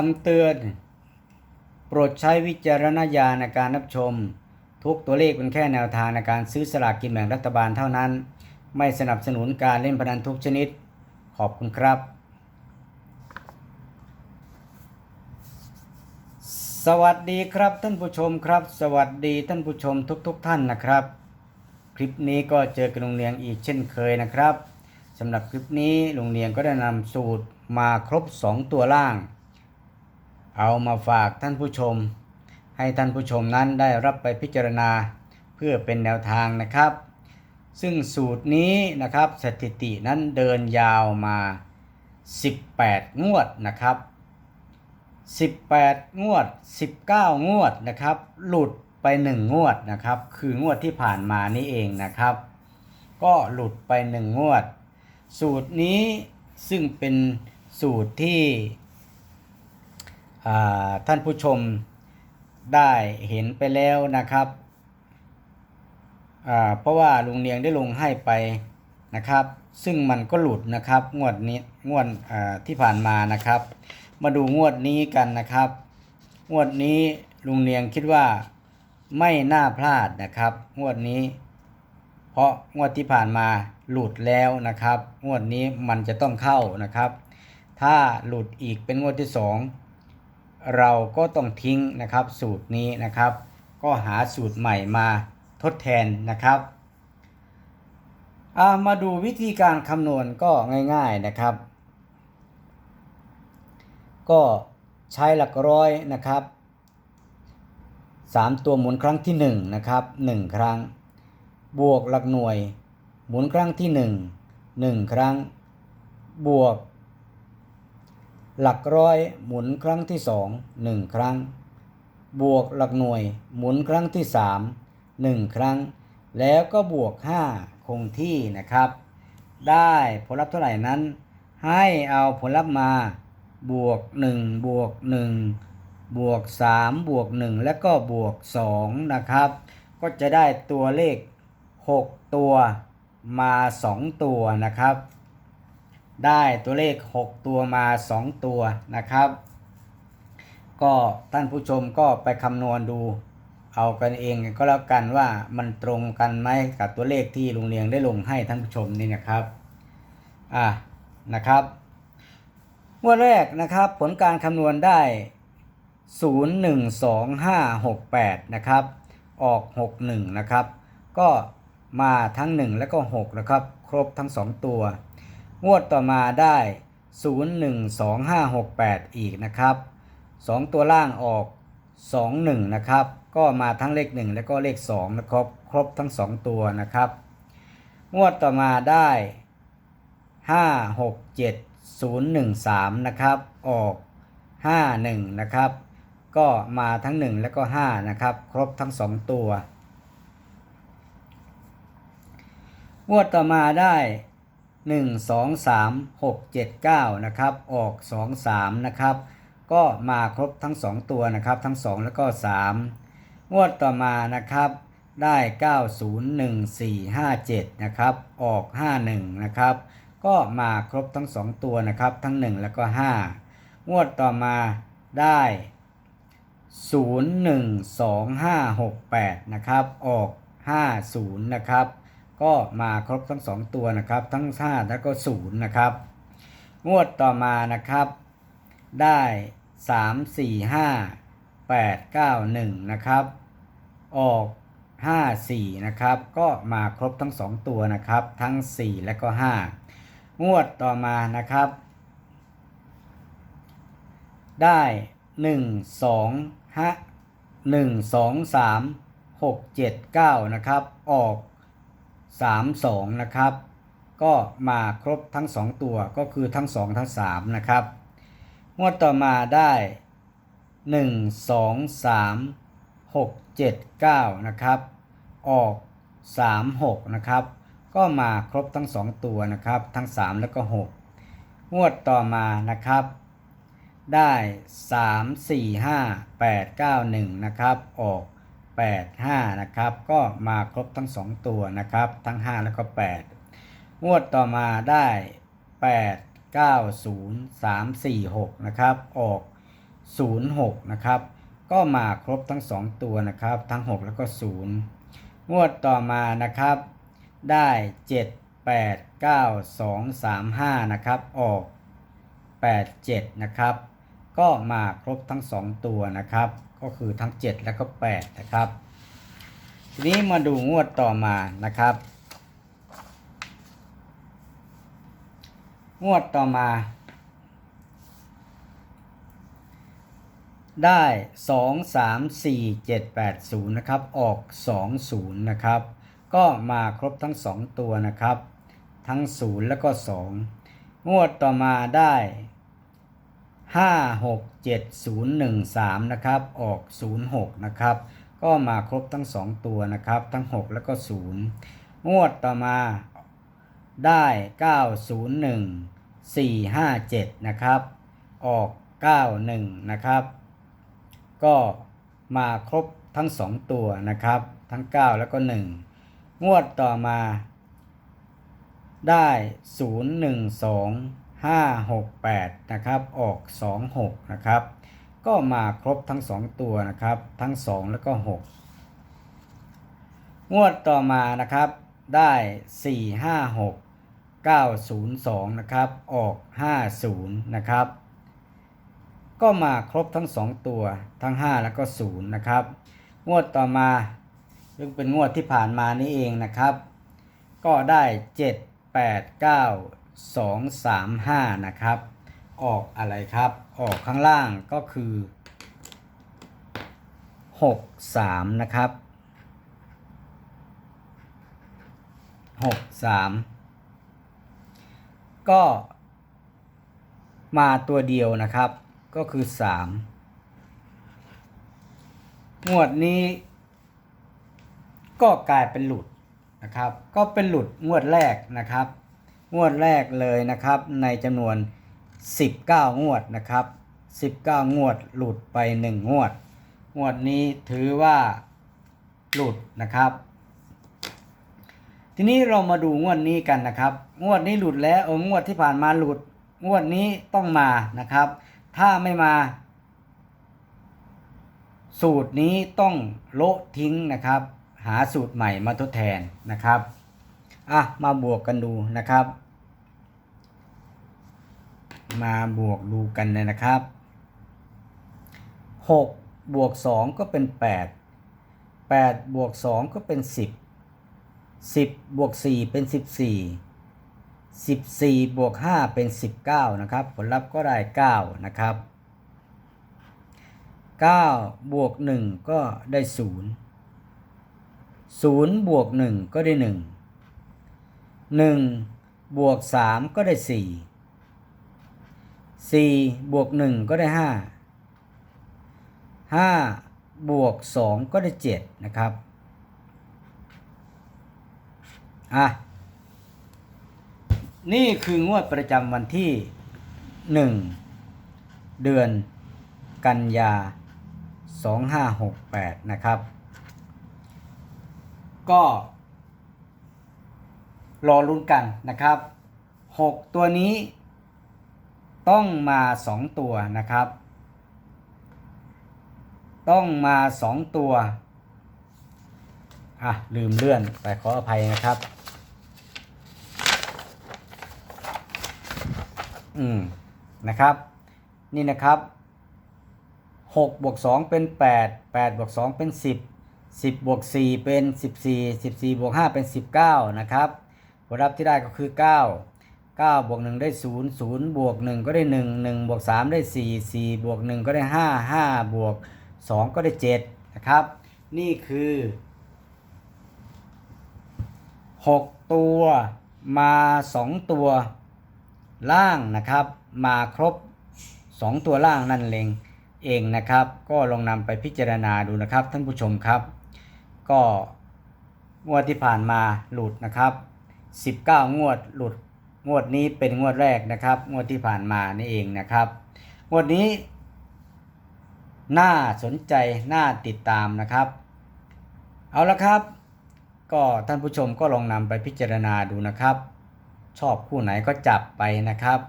คำเตือน โปรดใช้วิจารณญาณในการรับชม ทุกตัวเลขเป็นแค่แนวทางในการซื้อสลากกินแบ่งรัฐบาลเท่านั้น ไม่สนับสนุนการเล่นพนันทุกชนิด ขอบคุณครับ สวัสดีครับท่านผู้ชมครับ สวัสดีท่านผู้ชมทุกๆทท่านนะครับ คลิปนี้ก็เจอกับลุงเลียงอีกเช่นเคยนะครับสำหรับคลิปนี้ลุงเลียงก็ได้นำสูตรมาครบ 2 ตัวล่าง เอามาฝากท่านผู้ชม ให้ท่านผู้ชมนั้นได้รับไปพิจารณาเพื่อเป็นแนวทางนะครับ ซึ่งสูตรนี้นะครับสถิตินั้นเดินยาวมา 18 งวดนะครับ 18 งวด 19 งวดนะครับ หลุดไป 1 งวดนะครับ คืองวดที่ผ่านมานี่เองนะครับ ก็หลุดไป 1 งวด สูตรนี้ซึ่งเป็นสูตรที่ ท่านผู้ชมได้เห็นไปแล้วนะครับเพราะว่าลุงเลียงได้ลงให้ไปนะครับ ซึ่งมันก็หลุดนะครับงวดนี้งวดที่ผ่านมานะครับ มาดูงวดนี้กันนะครับ งวดนี้ลุงเลียงคิดว่าไม่น่าพลาดนะครับ งวดนี้ เพราะงวดที่ผ่านมาหลุดแล้วนะครับ งวดนี้มันจะต้องเข้านะครับ ถ้าหลุดอีกเป็นงวดที่สอง เราก็ต้องทิ้งนะครับสูตรนี้นะครับ ก็หาสูตรใหม่มาทดแทนนะครับามาดูวิธีการคำนวณก็ง่ายๆนะครับ ก็ใช้หลักร้อยนะครับ 3 ตัวหมุนครั้งที่1นะครับ1 ครั้ง บวกหลักหน่วย หมุนครั้งที่ 1 1 ครั้ง บวก หลักร้อยหมุนครั้งที่2 1ครั้ง บวกหลักหน่วยหมุนครั้งที่3 1ครั้ง แล้วก็บวก 5 คงที่นะครับ ได้ผลลัพธ์เท่าไหร่นั้น ให้เอาผลลัพธ์มาบวก 1 บวก 1 บวก 3 บวก 1 แล้วก็บวก 2 นะครับ ก็จะได้ตัวเลข 6 ตัวมา 2 ตัวนะครับ ได้ตัวเลข 6 ตัวมา 2 ตัวนะครับ ก็ท่านผู้ชมก็ไปคำนวณดูเอากันเองก็แล้วกันว่ามันตรงกันไหมกับตัวเลขที่ลุงเลียงได้ลงให้ท่านผู้ชมนี่นะครับอะนะครับงวดแรกนะครับผลการคำนวณได้ 012568 นะครับ ออก 61 นะครับ ก็มาทั้ง 1 และก็ 6 นะครับ ครบทั้ง 2 ตัว งวดต่อมาได้ 012568 อีกนะครับ 2 ตัวล่างออก 21 นะครับ ก็มาทั้งเลข 1 และก็เลข 2 นะครับ ครบทั้ง 2 ตัวนะครับ งวดต่อมาได้ 5 6 7 0 1 3 นะครับ ออก 5 1 นะครับ ก็มาทั้ง 1 และก็ 5 นะครับ ครบทั้ง 2 ตัว งวดต่อมาได้ 1 2 3 6 7 9นะครับออก 2 3นะครับก็มาครบทั้ง 2 ตัวนะครับทั้ง 2 แล้วก็ 3 งวดต่อมานะครับได้ 9 0 1 4 5 7นะครับออก 51นะครับก็มาครบทั้ง 2 ตัวนะครับทั้ง 1 แล้วก็ 5 งวดต่อมาได้ 0 1 2 5 6 8นะครับออก 50นะครับ ก็มาครบทั้ง 2 ตัวนะครับ ทั้ง 5 แล้วก็0นะครับ งวดต่อมานะครับ ได้ 3 4 5 8 9 1 นะครับ ออก 5 4 นะครับ ก็มาครบทั้ง 2 ตัวนะครับ ทั้ง 4 และก็ 5 งวดต่อมานะครับ ได้ 1 2 5 1 2 3 6 7 9 นะครับ ออก 3 2 นะครับ ก็มาครบทั้ง 2 ตัวก็คือทั้ง 2 ทั้ง 3 นะครับ งวดต่อมาได้ 1 2 3 6 7 9 นะครับ ออก 3 6 นะครับ ก็มาครบทั้ง 2 ตัวนะครับ ทั้ง 3 แล้วก็ 6 งวดต่อมานะครับ ได้ 3 4 5 8 9 1 นะครับ ออก 8 5นะครับก็มาครบทั้ง 2 ตัวนะครับทั้ง 5 แล้วก็ 8 งวดต่อมาได้ 8 9 0 3 4 6นะครับออก 06นะครับก็มาครบทั้ง 2 ตัวนะครับทั้ง 6 แล้วก็ 0 งวดต่อมานะครับได้ 7 8 9 2 3 5นะครับออก 8 7นะครับก็มาครบทั้ง 2 ตัวนะครับ ก็คือทั้ง 7 แล้วก็ 8 นะครับ ทีนี้มาดูงวดต่อมานะครับ งวดต่อมา ได้ 2 3 4 7 8 0 นะครับ ออก 2 0 นะครับ ก็มาครบทั้ง 2 ตัวนะครับ ทั้ง 0 แล้วก็ 2 งวดต่อมาได้ 5 6 7 0 1 3 นะครับ ออก 0 6 นะครับ ก็มาครบทั้ง 2 ตัวนะครับ ทั้ง 6 แล้วก็ 0 งวดต่อมาได้ 9 0 1 4 5 7 นะครับ ออก 9 1 นะครับ ก็มาครบทั้ง 2 ตัวนะครับ ทั้ง 9 แล้วก็ 1 งวดต่อมาได้ 0 5 6 8 นะครับ ออก 2 6 นะครับ ก็มาครบทั้ง 2 ตัวนะครับ ทั้ง 2 แล้วก็ 6 งวดต่อมานะครับ ได้ 4 5 6 9 0 2 นะครับ ออก 50 นะครับ ก็มาครบทั้ง 2 ตัว ทั้ง 5 แล้วก็ 0 นะครับ งวดต่อมา ซึ่งเป็นงวดที่ผ่านมานี่เองนะครับ ก็ได้ 7 8 9 2 3 5 นะครับ ออกอะไรครับ ออกข้างล่างก็คือ 6 3 นะครับ 6 3 ก็มาตัวเดียวนะครับ ก็คือ 3 งวดนี้ ก็กลายเป็นหลุดนะครับ ก็เป็นหลุดงวดแรกนะครับ งวดแรกเลยนะครับ ในจำนวน 19 งวดนะครับ 19 งวดหลุดไป 1 งวด งวดนี้ถือว่าหลุดนะครับ ทีนี้เรามาดูงวดนี้กันนะครับ งวดนี้หลุดแล้วเอองวดที่ผ่านมาหลุด งวดนี้ต้องมานะครับ ถ้าไม่มา สูตรนี้ต้องโละทิ้งนะครับ หาสูตรใหม่มาทดแทนนะครับ อะมาบวกกันดูนะครับ มาบวกดูกันเลยนะครับ 6 บวก 2 ก็เป็น 8 8 บวก 2 ก็เป็น 10 10 บวก 4 เป็น 14 14 บวก 5 เป็น 19 นะครับ ผลลัพธ์ก็ได้ 9 นะครับ 9 บวก 1 ก็ได้ 0 0 บวก 1 ก็ได้ 1 1บวก3ก็ได้ 4 4 บวก 1 ก็ได้ 5 5 บวก 2 ก็ได้ 7 นะครับ อะ นี่คืองวดประจำวันที่ 1 เดือนกันยา 2568 นะครับ ก็ รอลุ้นกันนะครับ 6 ตัวนี้ ต้องมา 2 ตัวนะครับ ต้องมา 2 ตัวอะลืมเลื่อนไปขออภัยนะครับ อืมนะครับ นี่นะครับ6บวก2เป็น 8 8บวก2เป็น 10 10บวก4เป็น 14 14บวก5เป็น 19 นะครับ ผลลัพธ์ที่ได้ก็คือ 9 9บวก1ได้ 0 0บวก1ก็ได้ 1 1บวก3ได้ 4 4บวก1ก็ได้ 5 5บวก2ก็ได้7นะครับ นี่คือ 6 ตัวมา 2 ตัวล่างนะครับ มาครบ 2 ตัวล่างนั่นเองเองนะครับ ก็ลองนำไปพิจารณาดูนะครับท่านผู้ชมครับ ก็งวดที่ผ่านมาหลุดนะครับ 19 งวดหลุดงวดนี้เป็นงวดแรกนะครับ งวดที่ผ่านมานี่เองนะครับ งวดนี้ น่าสนใจน่าติดตามนะครับ เอาละครับ ก็ท่านผู้ชมก็ลองนำไปพิจารณาดูนะครับ ชอบคู่ไหนก็จับไปนะครับ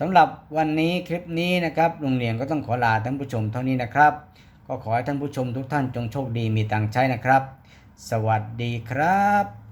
สำหรับวันนี้คลิปนี้นะครับโรงเรียนก็ต้องขอลาท่านผู้ชมเท่านี้นะครับ ก็ขอให้ท่านผู้ชมทุกท่านจงโชคดีมีตังใช้นะครับ สวัสดีครับ